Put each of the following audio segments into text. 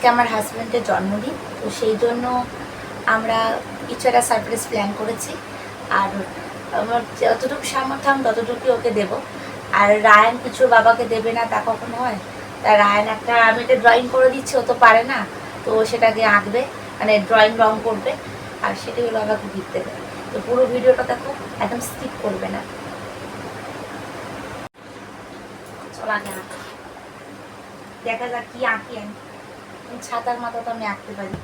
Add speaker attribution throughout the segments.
Speaker 1: আজকে আমার হাজব্যান্ডের জন্মদিন, তো সেই জন্য আমরা কিছু একটা সারপ্রাইজ প্ল্যান করেছি। আর আমার যতটুকু সামর্থ্য, আমি ততটুকুই ওকে দেবো। আর রায়ান কিছু বাবাকে দেবে না, তা কখনো হয়? তা রায়ান একটা, আমি একটা ড্রয়িং করে দিচ্ছি, ও তো পারে না, তো সেটাকে আঁকবে মানে ড্রয়িং রং করবে, আর সেটাই ওর বাবাকে গিফট দেবে। তো পুরো ভিডিওটা দেখো, একদম স্কিপ করবে না। চল। দেখা যাক কি আঁকি আমি। ছাতার মাথা তো আমি আঁকতে পারি।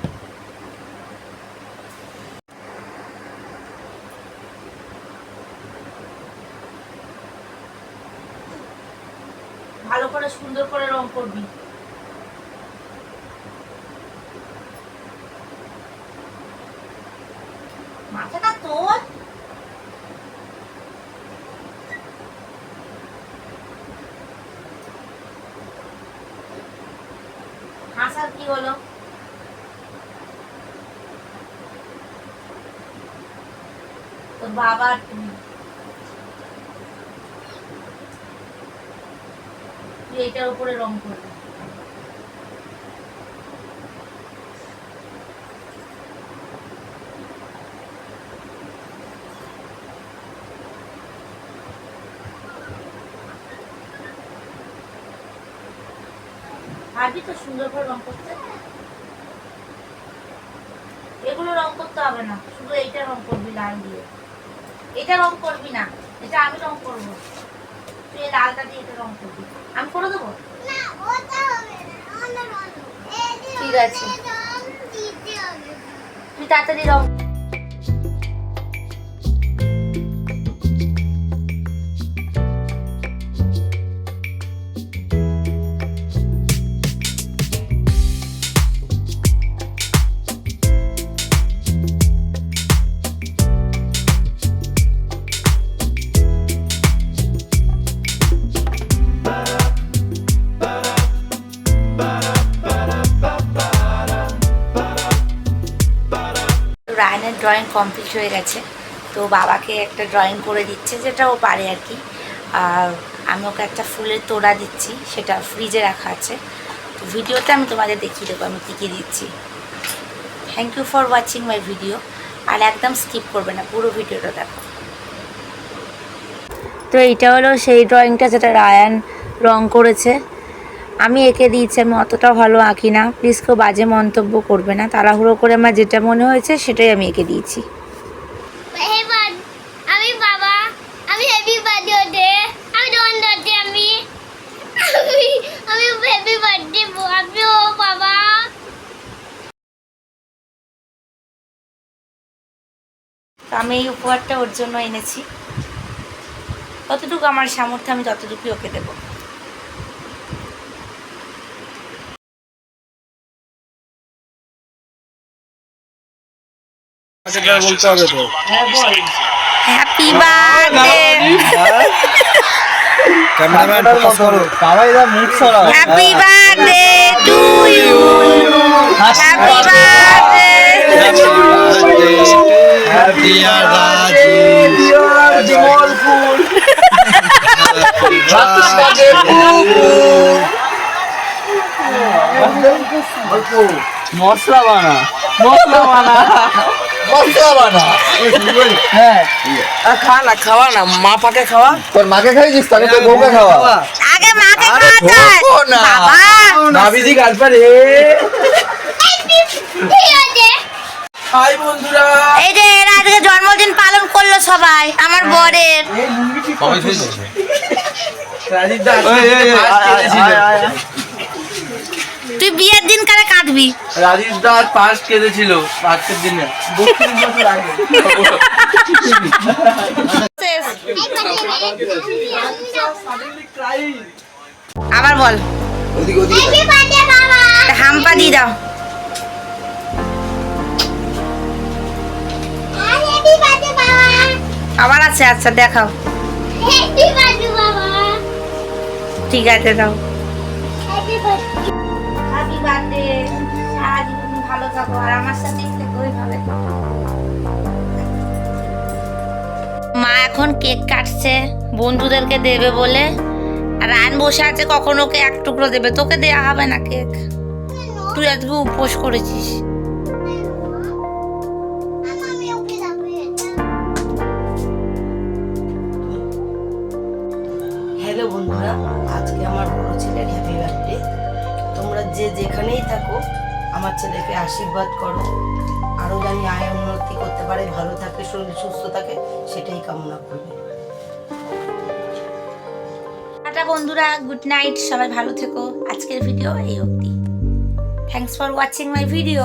Speaker 1: ভালো করে সুন্দর করে রং করবি। মাথাটা তোর হাসার কি হলো? তোর বাবার তুই তুই এটার উপরে রং করবি। পারবি তো সুন্দর করে রং করতে এগুলো রং করতে হবে না শুধু এইটা রং করবি লাল দিয়ে। এটা রং করবি না এটা আমি রং করব। তুই এই লালটা দিয়ে এটা রং করবি। আমি করে দেবো? ঠিক আছে। তুই তাড়াতাড়ি রং রায়নের ড্রয়িং কমপ্লিট হয়ে গেছে। তো বাবাকে একটা ড্রয়িং করে দিচ্ছে, যেটা ও পারে আর কি। আর আমি ওকে একটা ফুলের তোড়া দিচ্ছি, সেটা ফ্রিজে রাখা আছে। তো ভিডিওতে আমি তোমাদের দেখিয়ে দেবো, আমি কী কী দিচ্ছি। Thank you for watching my video আর একদম স্কিপ করবে না, পুরো ভিডিওটা দেখো। তো এইটা হলো সেই ড্রয়িংটা যেটা রায়ান রং করেছে। আমি এঁকে দিয়েছি আমি অতটা ভালো আঁকি না। প্লিজ কেউ বাজে মন্তব্য করবে না। তাড়াহুড়ো করে আমার যেটা মনে হয়েছে সেটাই আমি এঁকে দিয়েছি।
Speaker 2: আমি
Speaker 1: এই উপহারটা ওর জন্য এনেছি। কতটুকু আমার সামর্থ্য আমি ততটুকুই ওকে দেবো।
Speaker 3: বলতে হবে তো।
Speaker 1: হ্যাপি বার্থডে
Speaker 3: ক্যামেরাম্যান ফোকাস করো।
Speaker 4: সবাই দা মুখ সরাও।
Speaker 1: Happy birthday to you happy birthday
Speaker 3: dear Raju
Speaker 4: Bimal ফুল মশলা বানা মশলা বানা মশলা বানা খা না খাওয়া না মা পাকে খাওয়া।
Speaker 3: তোর মাকে খাইছিস? তাহলে তোর বউকে খাওয়া।
Speaker 1: আগে মাকে
Speaker 3: আরে
Speaker 1: খাওয়াতে হয়।
Speaker 3: ধোকো না।
Speaker 1: বাবা।
Speaker 4: নাবিজি গালপা রে
Speaker 2: ঠিক আছে
Speaker 4: হাই বন্ধুরা।
Speaker 1: এই যে এর আজকে জন্মদিন পালন করল সবাই আমার বরের।
Speaker 4: দা কেঁদেছিল
Speaker 1: তুই বিয়ের দিন কারে কাঁদবি
Speaker 4: রাজীব দা ফার্স্ট কেঁদেছিল আজকের দিনে। বত্রিশ বছর আগে
Speaker 1: আবার বল হাম্পা দিয়ে দাও। আবার আছে আচ্ছা দেখাও। ঠিক আছে দাও। মা এখন কেক কাটছে, বন্ধুদেরকে দেবে বলে। আর আন বসে আছে, কখনো ওকে এক টুকরো দেবে? তোকে দেওয়া হবে না কেক। তুই আজকে উপোস করেছিস।
Speaker 5: যে যেখানেই থাকো, আমার ছেলেকে আশীর্বাদ করো। আরও জানি আয় উন্নতি করতে পারে, ভালো থাকে, শরীর সুস্থ থাকে, সেটাই কামনা করবে।
Speaker 1: টাটা বন্ধুরা, গুড নাইট, সবাই ভালো থেকো। আজকের ভিডিও এই অবধি। Thanks for watching my video